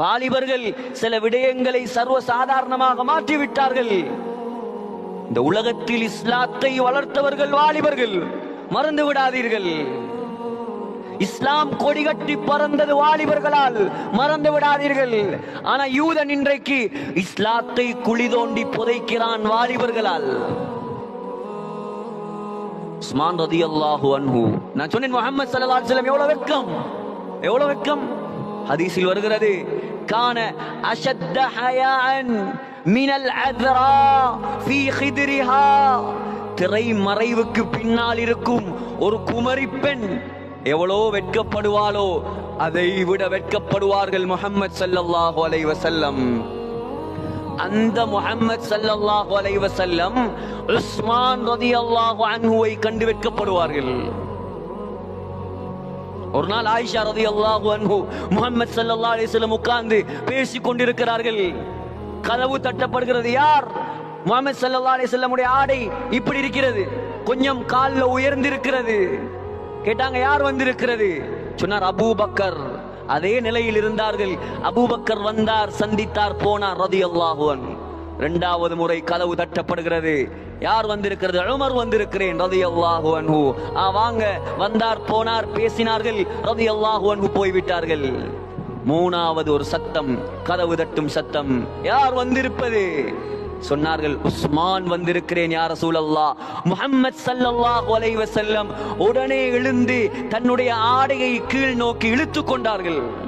வாலிபர்கள் சில விடயங்களை சர்வ சாதாரணமாக மாற்றிவிட்டார்கள். இந்த உலகத்தில் இஸ்லாத்தை வளர்த்தவர்கள் வாலிபர்கள் மறந்து விடாதீர்கள். இஸ்லாம் கொடிகட்டி பறந்தது வாலிபர்களால் மறந்து விடாதீர்கள். ஆனா யூதன் இன்றைக்கு இஸ்லாத்தை குழி தோண்டி புதைக்கிறான் வாலிபர்களால். உஸ்மான் ரதியல்லாஹு அன்ஹு. நான் சொன்னேன் முஹம்மது சல்லா அலைஹி எவ்வளவு வெக்கம் எவ்வளவு வெட்கம்? ஹதீஸில் வருகிறது கான أشد حياء من العذراء في خدرها. திரை மறைவுக்கு பின்னால் இருக்கும் ஒரு குமரி பெண் எவ்வளோ வெட்கப்படுவாளோ அதை விட வெட்கப்படுவார்கள் முஹம்மது ஸல்லல்லாஹு அலைவசல்லம் அந்த முஹம்மது ஸல்லல்லாஹு அலைவசல்லம் உஸ்மான் உஸ்மான் ரலியல்லாஹு அன்ஹுவை கண்டு வெட்கப்படுவார்கள். ஒரு நாள் ஆயிஷா ரதி அல்லாஹு அன்பு முகமது சல்லா அலிஸ்லம் உட்கார்ந்து பேசிக் கொண்டிருக்கிறார்கள். கதவு தட்டப்படுகிறது. யார்? முகமது சல்லா அலைஹி வஸல்லமுடைய ஆடை இப்படி இருக்கிறது. கொஞ்சம் காலில் உயர்ந்திருக்கிறது. கேட்டாங்க யார் வந்திருக்கிறது? சொன்னார் அபூபக்கர். அதே நிலையில் இருந்தார்கள். அபூபக்கர் வந்தார் சந்தித்தார் போனார் ரதி அல்லாஹுவன் இரண்டாவது முறை கதவு தட்டப்படுகிறது. யார் வந்திருக்கிறது? உமர் வந்திருக்கிறேன் ரதியல்லாஹு அன்ஹு. ஆ வாங்க. வந்தார் போனார் பேசினார்கள். ரதியல்லாஹு அன்ஹு போய்விட்டார்கள். மூணாவது ஒரு சத்தம் கதவு தட்டும் சத்தம். யார் வந்திருப்பது? சொன்னார்கள் உஸ்மான் வந்திருக்கிறேன் யார் சூழல்லா முஹம்மத் ஸல்லல்லாஹு அலைஹி வஸல்லம் உடனே எழுந்து தன்னுடைய ஆடையை கீழ் நோக்கி இழுத்து கொண்டார்கள்.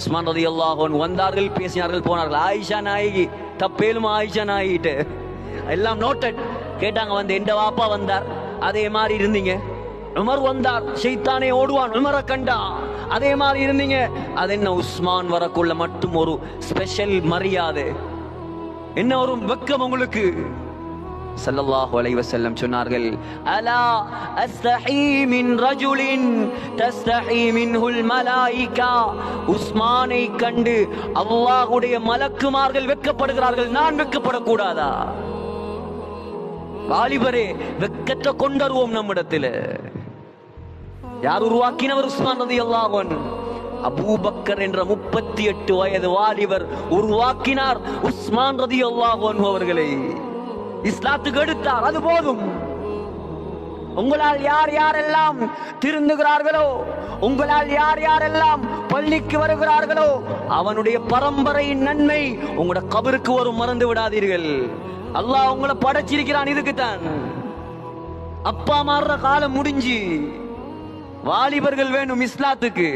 உஸ்மான் ரலியல்லாஹு அன்ஹு வந்தார்கள் பேசினார்கள் போனார்கள். ஆயிஷா நாயகி தப்பேலும் ஆயிஷா நாயிட்டு எல்லாம் நோட்டட் கேட்டாங்க வந்து எந்த வாப்பா வந்தார். அதே மாதிரி இருந்தீங்க. உமர் வந்தார். ஷைத்தானே ஓடுவான். உமரை கண்டா. அதே மாதிரி இருந்தீங்க. அது என்ன உஸ்மான் வரக்குள்ள மட்டும் ஒரு ஸ்பெஷல் மரியாதை. என்ன ஒரு வெக்கம் உங்களுக்கு? சல்லல்லாஹு அலைஹி வஸல்லம் சொன்னார்கள் அலா அஸ்தஹி மின் ரஜுலின் தஸ்தஹி மின்ஹுல் மலாயிகா? உஸ்மானை கண்டு அல்லாஹ்வுடைய மலக்குமார்கள் வெட்கப்படுகிறார்கள் நான் வெட்கப்படக்கூடாதா? வாலிபரே வெட்கத்தை கொண்டருவோம் நம்மிடத்துல. யார் உருவாக்கினவர் உஸ்மான் ரதி அல்லாஹன் அபூபக்கர் என்ற முப்பத்தி எட்டு வயது வாலிபர் உருவாக்கினார் உஸ்மான் ரதி அல்லாஹன் அவர்களை. இஸ்லாத்துக்கு எடுத்தார் அது போதும். உங்களால் யார் யாரெல்லாம் திருந்துகிறார்களோ உங்களால் யார் யாரெல்லாம் பள்ளிக்கு வருகிறார்களோ அவனுடைய பரம்பரையின் நன்மை உங்களோட கபருக்கு வரும் மறந்து விடாதீர்கள். அல்லாஹ் உங்களை படைச்சிருக்கிறான் இதுக்குத்தான். அப்பா மாறுற காலம் முடிஞ்சு வாலிபர்கள் வேணும் இஸ்லாத்துக்கு.